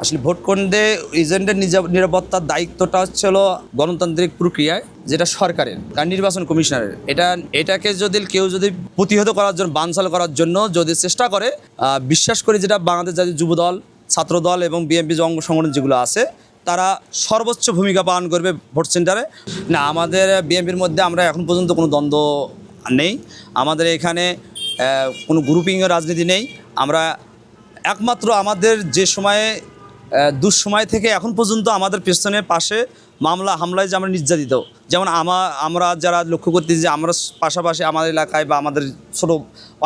আসলে ভোট কেন্দ্রে এজেন্টের নিরাপত্তার দায়িত্বটা হচ্ছে হলো গণতান্ত্রিক প্রক্রিয়ায়, যেটা সরকারের, কারণ নির্বাচন কমিশনারের। এটা, এটাকে যদি কেউ যদি প্রতিহত করার জন্য, বানচাল করার জন্য যদি চেষ্টা করে বিশ্বাস করি যেটা বাংলাদেশ জাতীয় যুবদল ছাত্রদল এবং বিএনপি অঙ্গ সংগঠন যেগুলো আছে, তারা সর্বোচ্চ ভূমিকা পালন করবে ভোট সেন্টারে। না, আমাদের বিএনপির মধ্যে আমরা এখন পর্যন্ত কোনো দ্বন্দ্ব নেই। আমাদের এখানে কোনো গ্রুপিংয়ের রাজনীতি নেই। আমরা একমাত্র আমাদের যে সময়ে দুঃসময় থেকে এখন পর্যন্ত আমাদের পেছনে পাশে মামলা হামলায় যে আমরা নির্যাতিত। যেমন আমা আমরা যারা লক্ষ্য করতেছি যে আমরা পাশাপাশি আমাদের এলাকায় বা আমাদের ছোট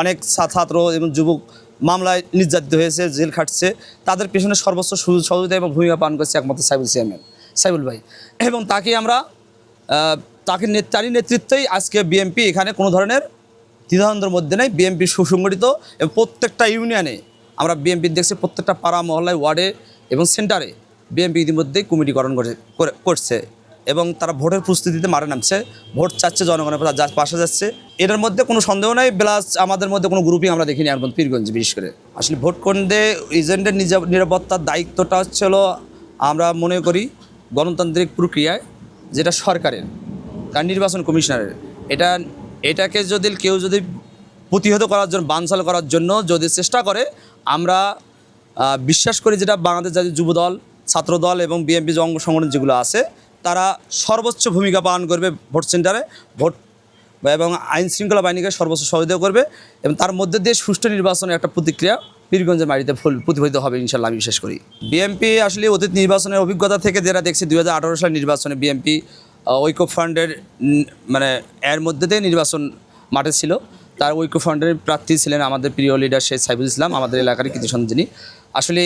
অনেক ছাত্র এবং যুবক মামলায় নির্যাতিত হয়েছে, জেল খাটছে, তাদের পেছনে সর্বোচ্চ সুযোগ, সহযোগিতা এবং ভূমিকা পালন করছে একমাত্র সাইবুল চেয়ারম্যান সাইবুল ভাই। এবং তাকে আমরা তাকে তারই নেতৃত্বেই আজকে বিএমপি এখানে কোনো ধরনের দ্বিধাদ্বন্দ্বের মধ্যে নেই। বিএমপি সুসংগঠিত এবং প্রত্যেকটা ইউনিয়নে আমরা বিএমপি দেখছি প্রত্যেকটা পাড়া, মহল্লায়, ওয়ার্ডে এবং সেন্টারে বিএমপি ইতিমধ্যেই করে, করে- করছে এবং তারা ভোটের প্রস্তুতিতে মারে নামছে। ভোট চাচ্ছে জনগণের পাশে যাচ্ছে। এটার মধ্যে কোনো সন্দেহ নেই, প্লাস আমাদের মধ্যে কোনো গ্রুপিং আমরা দেখিনি আর পীরগঞ্জে বিশেষ করে। আসলে ভোট কেন্দ্রে এজেন্টের নিরাপত্তার দায়িত্বটা হচ্ছে আমরা মনে করি গণতান্ত্রিক প্রক্রিয়ায় যেটা সরকারের কারণ নির্বাচন কমিশনারের। এটা, এটাকে যদি কেউ যদি প্রতিহত করার জন্য, বানচাল করার জন্য যদি চেষ্টা করে, আমরা বিশ্বাস করি যেটা বাংলাদেশ জাতীয় যুবদল ছাত্রদল এবং বিএনপি অঙ্গ সংগঠন যেগুলো আছে, তারা সর্বোচ্চ ভূমিকা পালন করবে ভোট সেন্টারে, ভোট এবং আইন শৃঙ্খলা বাহিনীকে সর্বোচ্চ সহযোগিতা করবে এবং তার মধ্যে দিয়ে সুষ্ঠু নির্বাচনের একটা প্রতিক্রিয়া পীরগঞ্জের মাটিতে ফুল প্রতিফলিত হবে ইনশাল্লাহ আমি বিশ্বাস করি। বিএনপি আসলে অতীত নির্বাচনের অভিজ্ঞতা থেকে যারা দেখছি, দুই হাজার আঠারো সালের নির্বাচনে বিএনপি ঐক্য ফান্ডের মানে এর মধ্যে দিয়ে নির্বাচন মাঠে ছিল। তার ঐক্য ফান্ডের প্রার্থী ছিলেন আমাদের প্রিয় লিডার শেখ সাইফুল ইসলাম, আমাদের এলাকার কৃতি সঞ্জিনী আসলে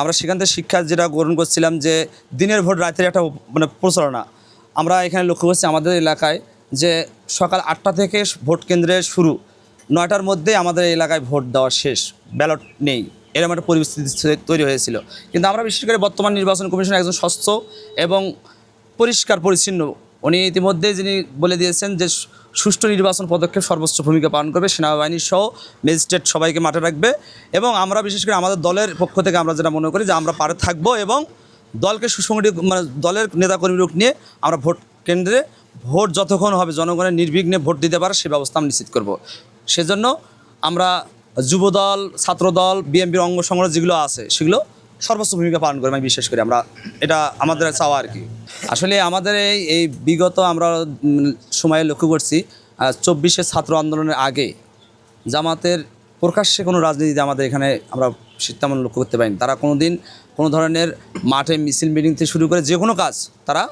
আমরা সেখান থেকে শিক্ষা যেটা গ্রহণ করছিলাম যে দিনের ভোট রাতের একটা মানে প্রচারণা। আমরা এখানে লক্ষ্য করছি আমাদের এলাকায় যে সকাল আটটা থেকে ভোট কেন্দ্রে শুরু, নয়টার মধ্যে আমাদের এলাকায় ভোট দেওয়া শেষ, ব্যালট নেই এরকম একটা পরিস্থিতি তৈরি হয়েছিল। কিন্তু আমরা বিশেষ করে বর্তমান নির্বাচন কমিশন একজন স্বচ্ছ এবং পরিষ্কার পরিচ্ছন্ন উনি ইতিমধ্যে যিনি বলে দিয়েছেন যে সুষ্ঠু নির্বাচন পদক্ষেপ সর্বোচ্চ ভূমিকা পালন করবে, সেনাবাহিনী সহ ম্যাজিস্ট্রেট সবাইকে মাঠে রাখবে এবং আমরা বিশেষ করে আমাদের দলের পক্ষ থেকে আমরা যেটা মনে করি যে আমরা পারে থাকব এবং দলকে সুসংগঠিত মানে দলের নেতাকর্মীলোক নিয়ে আমরা ভোট কেন্দ্রে ভোট যতক্ষণ হবে জনগণের নির্বিঘ্নে ভোট দিতে পারে সে ব্যবস্থা আমরা নিশ্চিত করব। সেজন্য আমরা যুবদল ছাত্রদল বিএনপির অঙ্গ সংগঠন যেগুলো আছে সেগুলো সর্বোচ্চ ভূমিকা পালন করবে আমি বিশ্বাস করি। আমরা, এটা আমাদের চাওয়া আর কি। আসলে আমাদের এই এই বিগত আমরা সময়ে লক্ষ্য করছি চব্বিশে ছাত্র আন্দোলনের আগে জামাতের প্রকাশ্যে কোনো রাজনীতিতে আমাদের এখানে আমরা তেমন লক্ষ্য করতে পারিনি। তারা কোনো দিন কোনো ধরনের মাঠে মিছিল, মিটিং থেকে শুরু করে যে কোনো কাজ তারা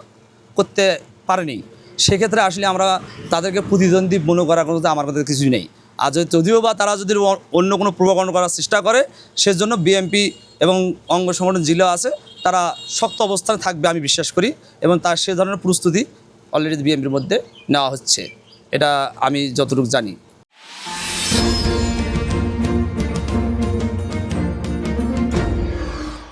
করতে পারেনি। সেক্ষেত্রে আসলে আমরা তাদেরকে প্রতিদ্বন্দ্বী মনে করার কোনো আমার কাছে কিছুই নেই। আর যদি যদিও বা তারা যদি অন্য কোনো প্রভাকরণ করার চেষ্টা করে, সেজন্য বিএমপি এবং অঙ্গ সংগঠন জেলা আছে, তারা শক্ত অবস্থানে থাকবে আমি বিশ্বাস করি এবং তার সে ধরনের প্রস্তুতি অলরেডি বিএমপির মধ্যে নেওয়া হচ্ছে। এটা আমি যতটুকু জানি।